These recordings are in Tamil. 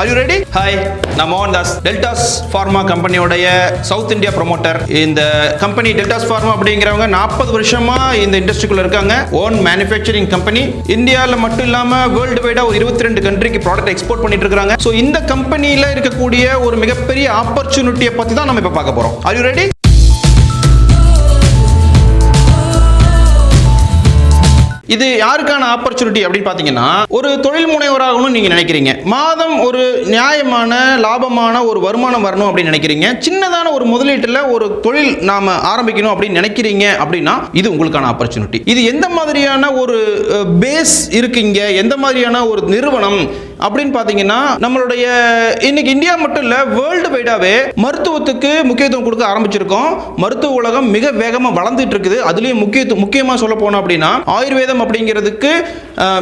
ஆர் யூ ரெடி ஹாய் நான் மோகன் தாஸ் டெல்டாஸ் ஃபார்மா கம்பெனியோடைய சவுத் இந்தியா ப்ரொமோட்டர் இந்த கம்பெனி டெல்டாஸ் ஃபார்மா அப்படிங்கிறவங்க நாற்பது வருஷமா இந்த இண்டஸ்ட்ரிக்குள்ள இருக்காங்க. ஓன் மேனுஃபேக்சரிங் கம்பெனி இந்தியாவில் மட்டும் இல்லாம வேர்ல்டு வைடா ஒரு இருபத்தி ரெண்டு கண்ட்ரிக்கு ப்ராடக்ட் எக்ஸ்போர்ட் பண்ணிட்டு இருக்காங்க. ஸோ இந்த கம்பெனியில் இருக்கக்கூடிய ஒரு மிகப்பெரிய ஆப்பர்ச்சுனிட்டியை பற்றி தான் நம்ம இப்போ பார்க்க போறோம். ஆர் யூ ரெடி இது யாருக்கான ஆப்பர்ச்சுனிட்டி அப்படின்னு பார்த்தீங்கன்னா ஒரு தொழில் முனைவராகணும்னு நீங்கள் நினைக்கிறீங்க. மாதம் ஒரு நியாயமான லாபமான ஒரு வருமானம் வரணும் அப்படின்னு நினைக்கிறீங்க. சின்னதான ஒரு முதலீட்டில் ஒரு தொழில் நாம ஆரம்பிக்கணும் அப்படின்னு நினைக்கிறீங்க அப்படின்னா இது உங்களுக்கான ஆப்பர்ச்சுனிட்டி இது எந்த மாதிரியான ஒரு பேஸ் இருக்குங்க எந்த மாதிரியான ஒரு நிறுவனம் அப்படின்னு பார்த்தீங்கன்னா நம்மளுடைய இன்னைக்கு இந்தியா மட்டும் இல்லை வேர்ல்டு வைடாவே மருத்துவத்துக்கு முக்கியத்துவம் கொடுக்க ஆரம்பிச்சிருக்கோம். மருத்துவ உலகம் மிக வேகமாக வளர்ந்துட்டு இருக்குது. அதுலேயும் முக்கியத்துவம் முக்கியமாக சொல்ல போனோம் அப்படின்னா ஆயுர்வேதம் அப்படிங்கிறதுக்கு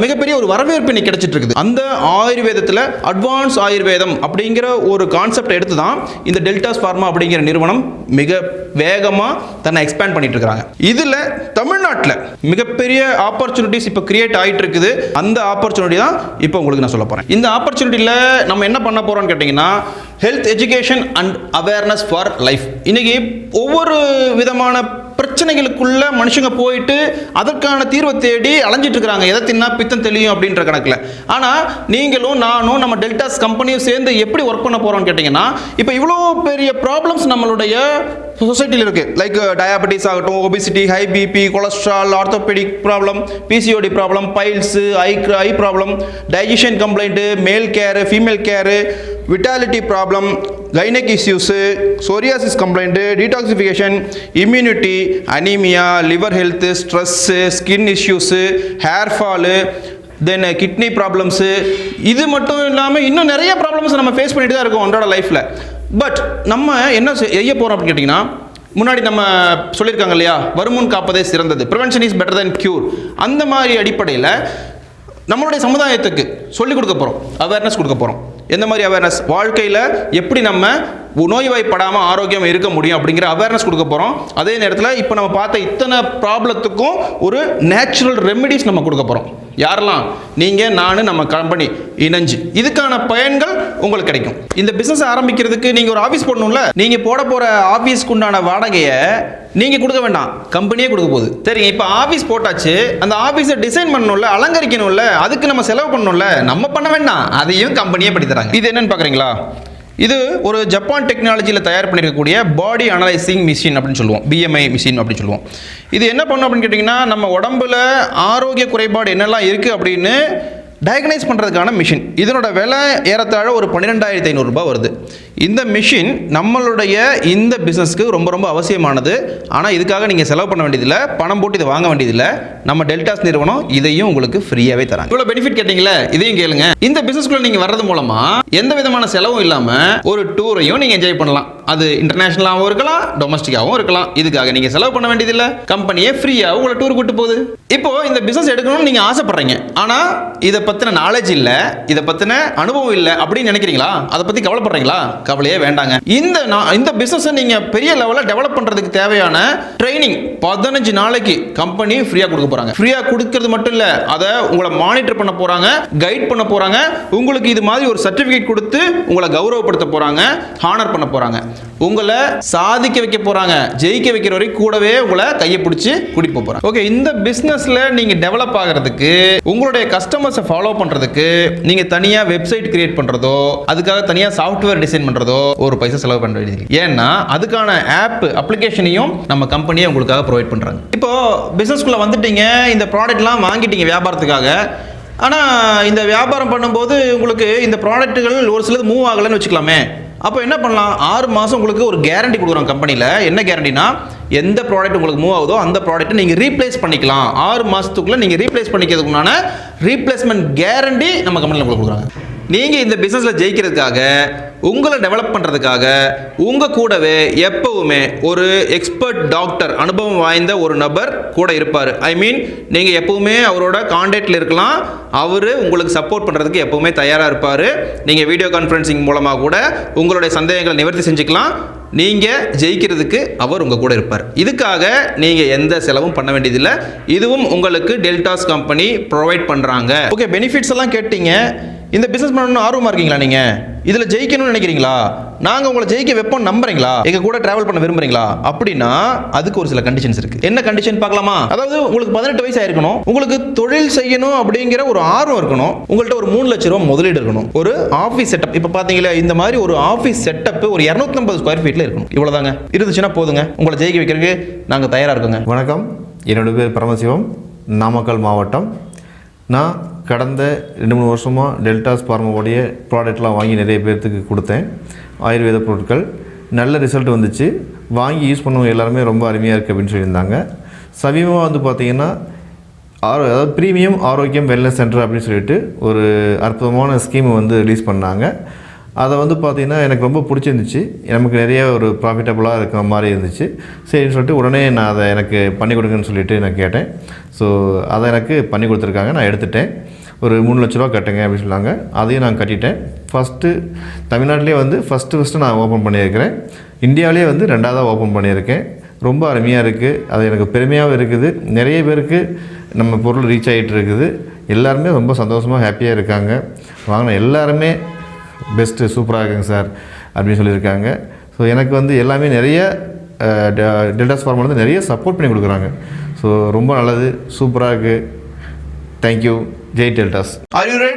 மிகப்பெரிய ஒரு வரவேற்பு இன்னைக்கு கிடைச்சிட்டு இருக்குது. அந்த ஆயுர்வேதத்தில் அட்வான்ஸ் ஆயுர்வேதம் அப்படிங்கிற ஒரு கான்செப்ட் எடுத்து தான் இந்த டெல்டாஸ் ஃபார்மா அப்படிங்கிற நிறுவனம் மிக வேகமாக தன்னை எக்ஸ்பேண்ட் பண்ணிட்டு இருக்கிறாங்க. இதில் தமிழ்நாட்டில் மிகப்பெரிய ஆப்பர்ச்சுனிட்டிஸ் இப்போ கிரியேட் ஆகிட்டு இருக்குது. அந்த ஆப்பர்ச்சுனிட்டி தான் இப்போ உங்களுக்கு நான் சொல்ல போகிறேன் இந்த ஆப்பர்ச்சுனிட்டியில் நம்ம என்ன பண்ண போகிறோம்னு கேட்டிங்கன்னா health education and awareness for life இன்றைக்கி ஒவ்வொரு விதமான பிரச்சனைகளுக்குள்ள மனுஷங்க போயிட்டு அதற்கான தீர்வை தேடி அலைஞ்சிட்டு இருக்கிறாங்க எதை தின்னா பித்தம் தெளியும் அப்படின்ற கணக்கில். ஆனால் நீங்களும் நானும் நம்ம டெல்டாஸ் கம்பெனியும் சேர்ந்து எப்படி ஒர்க் பண்ண போகிறோம்னு கேட்டிங்கன்னா இப்போ இவ்வளோ பெரிய ப்ராப்ளம்ஸ் நம்மளுடைய சொசைட்டியில் இருக்குது லைக் டயாபெட்டிஸ் ஆகட்டும் obesity high BP cholesterol orthopaedic problem PCOD problem piles eye eye problem digestion complaint male care female care vitality problem gynaec issues psoriasis complaint detoxification immunity anaemia liver health stress skin issues hair fall then kidney problems இது மட்டும் இல்லாமல் இன்னும் நிறைய ப்ராப்ளம்ஸ் நம்ம ஃபேஸ் பண்ணிட்டு தான் இருக்கோம் அன்றாட லைஃப்பில் பட் நம்ம என்ன செய்ய போகிறோம் அப்படின்னு கேட்டிங்கன்னா முன்னாடி நம்ம சொல்லியிருக்காங்க இல்லையா வருமுன் காப்பதே சிறந்தது. Prevention is better than cure அந்த மாதிரி அடிப்படையில் நம்மளுடைய சமுதாயத்துக்கு சொல்லிக் கொடுக்க போகிறோம் அவேர்னஸ் கொடுக்க போகிறோம் எந்த மாதிரி அவேர்னஸ் வாழ்க்கையில் எப்படி நம்ம நோய்வாய்ப்படாமல் ஆரோக்கியம் இருக்க முடியும் அப்படிங்கிற அவேர்னஸ் கொடுக்க போகிறோம் அதே நேரத்தில் இப்போ நம்ம பார்த்த இத்தனை ப்ராப்ளத்துக்கும் ஒரு நேச்சுரல் ரெமெடிஸ் நம்ம கொடுக்க போகிறோம் யாரெல்லாம்? நீங்கள் நான் நம்ம கம்பெனி இணைஞ்சு. இதுக்கான பயன்கள் உங்களுக்கு கிடைக்கும். இந்த பிஸ்னஸ் ஆரம்பிக்கிறதுக்கு நீங்கள் ஒரு ஆஃபீஸ் போடணும்ல நீங்கள் போட போகிற ஆஃபீஸ்க்கு உண்டான வாடகையை நீங்கள் கொடுக்க வேண்டாம். கம்பெனியே கொடுக்க போகுது. சரிங்க இப்போ ஆஃபீஸ் போட்டாச்சு அந்த ஆஃபீஸை டிசைன் பண்ணணும்ல அலங்கரிக்கணும்ல அதுக்கு நம்ம செலவு பண்ணணும்ல நம்ம பண்ண வேண்டாம். அதையும் கம்பெனியே பண்ணி தராங்க இது என்னன்னு பார்க்குறீங்களா இது ஒரு ஜப்பான் டெக்னாலஜியில் தயார் பண்ணியிருக்கக்கூடிய பாடி அனலைசிங் மிஷின் அப்படின்னு சொல்லுவோம். பிஎம்ஐ மிஷின் அப்படின்னு சொல்லுவோம். இது என்ன பண்ணும் அப்படின்னு கேட்டிங்கன்னா நம்ம உடம்புல ஆரோக்கிய குறைபாடு என்னெல்லாம் இருக்குது அப்படின்னு டயக்னைஸ் பண்ணுறதுக்கான மிஷின் இதனோட விலை ஏறத்தாழ ஒரு பன்னிரெண்டாயிரத்தி ஐநூறுரூபா வருது. இந்த மிஷின் நம்மளுடைய இந்த பிஸ்னஸ்க்கு ரொம்ப ரொம்ப அவசியமானது. ஆனால் இதுக்காக நீங்கள் செலவு பண்ண வேண்டியதில்லை. பணம் போட்டு இதை வாங்க வேண்டியதில்லை. நம்ம டெல்டாஸ் நிறுவனம் இதையும் உங்களுக்கு ஃப்ரீயாகவே தராங்க. இவ்வளோ பெனிஃபிட் கேட்டிங்களே? இதையும் கேளுங்க. இந்த பிஸ்னஸ்க்குள்ளே நீங்கள் வர்றது மூலமாக எந்த விதமான செலவும் இல்லாமல் ஒரு டூரையும் நீங்கள் என்ஜாய் பண்ணலாம். அது இன்டர்நேஷனலாகவும் இருக்கலாம் டொமஸ்டிக்காகவும் இருக்கலாம். இதுக்காக நீங்கள் செலவு பண்ண வேண்டியதில்லை. கம்பெனியே ஃப்ரீயாக உங்களை டூர் கூட்டு போகுது. இப்போ இந்த பிஸ்னஸ் எடுக்கணும்னு நீங்கள் ஆசைப்படுறீங்க. ஆனால் இதை பற்றின நாலேஜ் இல்லை இதை பற்றின அனுபவம் இல்லை அப்படின்னு நினைக்கிறீங்களா? அதை பற்றி கவலைப்படுறீங்களா? கவலையே வேண்டாங்க. இந்த இந்த பிஸ்னஸை நீங்கள் பெரிய லெவலில் டெவலப் பண்ணுறதுக்கு தேவையான ட்ரைனிங் பதினஞ்சு நாளைக்கு கம்பெனி ஃப்ரீயாக கொடுக்க போகிறாங்க ஃப்ரீயாக கொடுக்கறது மட்டும் இல்லை அதை உங்களை மானிட்டர் பண்ண போகிறாங்க கைட் பண்ண போகிறாங்க உங்களுக்கு இது மாதிரி ஒரு சர்டிஃபிகேட் கொடுத்து உங்களை கௌரவப்படுத்த போகிறாங்க ஹானர் பண்ண போகிறாங்க உங்களை சாதிக்க வைக்க போகிறாங்க ஜெயிக்க வைக்கிற வரைக்கும் கூடவே உங்களை கையை பிடிச்சி கூட்டிட்டு போக போகிறாங்க ஓகே இந்த பிஸ்னஸில் நீங்கள் டெவலப் ஆகிறதுக்கு உங்களுடைய கஸ்டமர்ஸை ஃபாலோ பண்ணுறதுக்கு நீங்கள் தனியாக வெப்சைட் கிரியேட் பண்ணுறதோ அதுக்காக தனியாக சாஃப்ட்வேர் டிசைன் பண்ணுறதோ ஒரு பைசா செலவு பண்ண வேண்டியது ஏன்னா அதுக்கான ஆப் அப்ளிகேஷனையும் நம்ம கம்பெனியே உங்களுக்காக ப்ரொவைட் பண்ணுறாங்க இப்போ பிஸ்னஸ்குள்ளே வந்துட்டீங்க இந்த ப்ராடக்ட்லாம் வாங்கிட்டீங்க வியாபாரத்துக்காக. ஆனால் இந்த வியாபாரம் பண்ணும்போது உங்களுக்கு இந்த ப்ராடக்ட்டுகள் ஒரு சிலது மூவ் ஆகலைன்னு வச்சுக்கலாமே. அப்போ என்ன பண்ணலாம்? ஆறு மாதம் உங்களுக்கு ஒரு கேரண்டி கொடுக்குறோம் கம்பெனியில் என்ன கேரண்டினா எந்த ப்ராடக்ட் உங்களுக்கு மூவ் ஆகுதோ அந்த ப்ராடக்ட்டை நீங்கள் ரீப்ளேஸ் பண்ணிக்கலாம். ஆறு மாதத்துக்குள்ளே நீங்கள் ரீப்ளேஸ் பண்ணிக்கிறதுக்குண்டான ரீப்ளேஸ்மெண்ட் கேரண்டி நம்ம கம்பெனியில் உங்களுக்கு கொடுக்குறாங்க. நீங்கள் இந்த பிஸ்னஸில் ஜெயிக்கிறதுக்காக உங்களை டெவலப் பண்ணுறதுக்காக உங்கள் கூடவே எப்பவுமே ஒரு எக்ஸ்பர்ட் டாக்டர் அனுபவம் வாய்ந்த ஒரு நபர் கூட இருப்பார். ஐ மீன் நீங்கள் எப்போவுமே அவரோட காண்டாக்டில் இருக்கலாம். அவர் உங்களுக்கு சப்போர்ட் பண்ணுறதுக்கு எப்போவுமே தயாராக இருப்பார். நீங்கள் வீடியோ கான்ஃபரன்சிங் மூலமாக கூட உங்களுடைய சந்தேகங்களை நிவர்த்தி செஞ்சுக்கலாம். நீங்கள் ஜெயிக்கிறதுக்கு அவர் உங்கள் கூட இருப்பார். இதுக்காக நீங்கள் எந்த செலவும் பண்ண வேண்டியதில்லை. இதுவும் உங்களுக்கு டெல்டாஸ் கம்பெனி ப்ரொவைட் பண்ணுறாங்க ஓகே பெனிஃபிட்ஸ் எல்லாம் கேட்டீங்க. இந்த பிசினஸ் பண்ணணும்னு ஆர்வமாக இருக்கீங்களா நீங்கள் இதில் ஜெயிக்கணும்னு நினைக்கிறீங்களா? நாங்கள் உங்களை ஜெயிக்க வைப்போம் நம்புறீங்களா? எங்கள் கூட ட்ராவல் பண்ண விரும்புறீங்களா? அப்படின்னா அதுக்கு ஒரு சில கண்டிஷன்ஸ் இருக்கு. என்ன கண்டிஷன் பார்க்கலாமா? அதாவது உங்களுக்கு பதினெட்டு வயசு ஆயிருக்கணும். உங்களுக்கு தொழில் செய்யணும் அப்படிங்கிற ஒரு ஆர்வம் இருக்கணும். உங்கள்கிட்ட ஒரு மூணு லட்ச ரூபா முதலீடு இருக்கணும். ஒரு ஆஃபீஸ் செட்டப் இப்போ பார்த்தீங்களா இந்த மாதிரி ஒரு ஆஃபீஸ் செட்டப் ஒரு இரநூத்தம்பது ஸ்கொயர் ஃபீட்டில் இருக்கணும். இவ்வளோதாங்க இருந்துச்சுன்னா போதுங்க. உங்களை ஜெயிக்க வைக்கிறதுக்கு நாங்கள் தயாராக இருக்கோங்க. வணக்கம். என்னோட பேர் பரமசிவம். நாமக்கல் மாவட்டம். நான் கடந்த ரெண்டு மூணு வருஷமாக டெல்டாஸ் பார்மாவுடைய ப்ராடக்ட்லாம் வாங்கி நிறைய பேர்த்துக்கு கொடுத்தேன். ஆயுர்வேத பொருட்கள். நல்ல ரிசல்ட் வந்துச்சு. வாங்கி யூஸ் பண்ணவங்க எல்லாருமே ரொம்ப அருமையாக இருக்குது அப்படின்னு சொல்லியிருந்தாங்க. சமீபமாக வந்து பார்த்திங்கன்னா ஆரோ அதாவது ப்ரீமியம் ஆரோக்கியம் வெல்னஸ் சென்டர் அப்படின்னு சொல்லிட்டு ஒரு அற்புதமான ஸ்கீமை வந்து ரிலீஸ் பண்ணாங்க. அதை வந்து பார்த்திங்கன்னா எனக்கு ரொம்ப பிடிச்சிருந்துச்சு. நமக்கு நிறைய ஒரு ப்ராஃபிட்டபுளாக இருக்கிற மாதிரி இருந்துச்சு. சரின்னு சொல்லிட்டு உடனே நான் அதை எனக்கு பண்ணி கொடுங்கன்னு சொல்லிட்டு நான் கேட்டேன். ஸோ அதை எனக்கு பண்ணி கொடுத்துருக்காங்க. நான் எடுத்துட்டேன். ஒரு மூணு லட்ச ரூபா கட்டுங்க அப்படின்னு சொன்னாங்க. அதையும் நான் கட்டிட்டேன். ஃபஸ்ட்டு தமிழ்நாட்டிலே வந்து ஃபஸ்ட்டு ஃபஸ்ட்டு நான் ஓப்பன் பண்ணியிருக்கிறேன். இந்தியாவிலே வந்து ரெண்டாவதாக ஓப்பன் பண்ணியிருக்கேன். ரொம்ப அருமையாக இருக்குது அது எனக்கு பெருமையாகவும் இருக்குது. நிறைய பேருக்கு நம்ம பொருள் ரீச் ஆகிட்டு இருக்குது. எல்லாருமே ரொம்ப சந்தோஷமாக ஹாப்பியாக இருக்காங்க. வாங்கின எல்லாருமே பெஸ்ட்டு சூப்பராக இருக்குங்க சார் அப்படின்னு சொல்லியிருக்காங்க. ஸோ எனக்கு வந்து எல்லாமே நிறைய டெல்டாஸ் ஃபார்ம் வந்து நிறைய சப்போர்ட் பண்ணி கொடுக்குறாங்க. ஸோ ரொம்ப நல்லது சூப்பராக இருக்குது thank you J deltas. Are you ready?